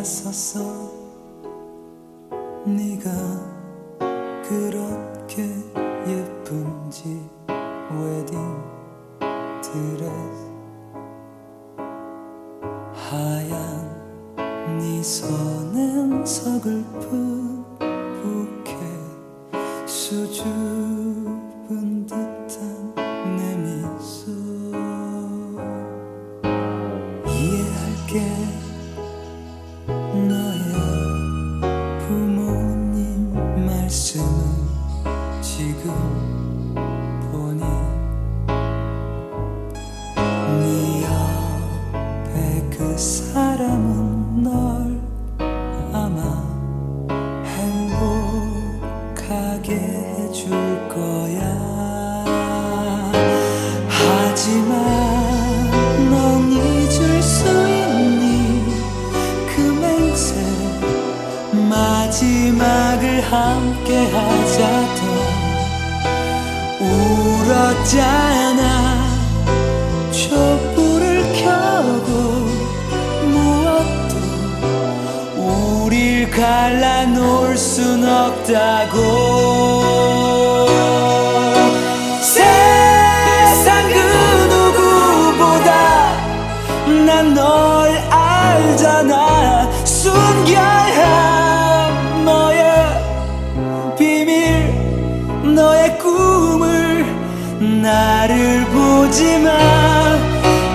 했었어 네가 그렇게 예쁜지 웨딩 드레스 하얀 네 손엔 서글픈 부케 수줍 말씀은 지금 보니 네 옆에 그 사람은 널 아마 행복하게 해줄 거야. 하지만 넌 잊을 수 있니? 그 맹세 마지막을 함 울었잖아. 촛불을 켜고 무엇도 우릴 갈라놓을 순 없다고. 세상 그 누구보다 난 널 알잖아. 숨겨야 너의 비밀 너의 꿈을 나를 보지마.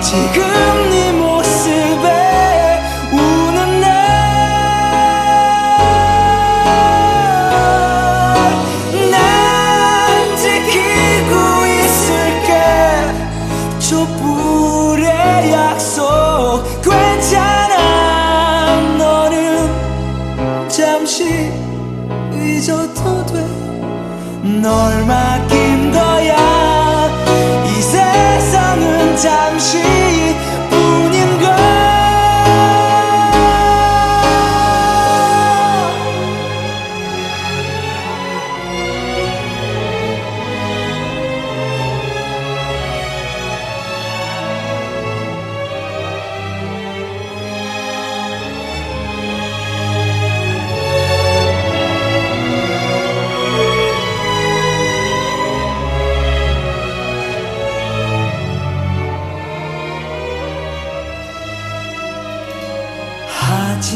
지금 네 모습에 우는 날난 지키고 있을게. 촛불의 약속. 괜찮아. 너는 잠시 잊어도 돼. 널 맡긴 세상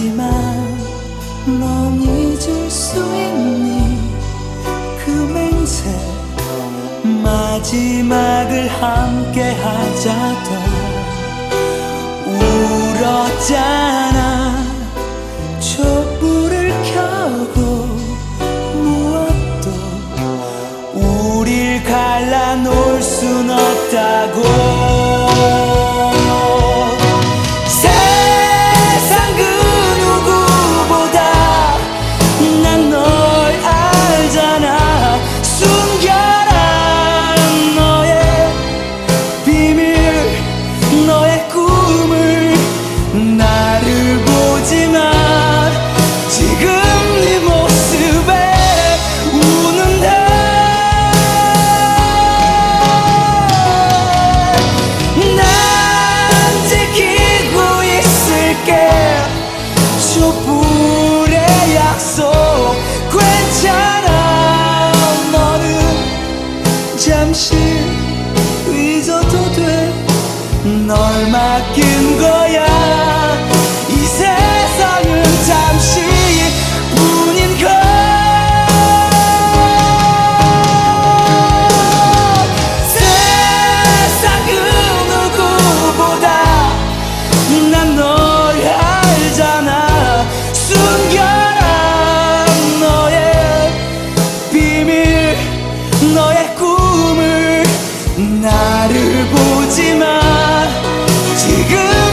하지만 넌 잊을 수 있니? 그 맹세 마지막을 함께 하자던 울었잖아. 촛불을 켜고 무엇도 우릴 갈라놓을 순 없다고 나를 보지마 지금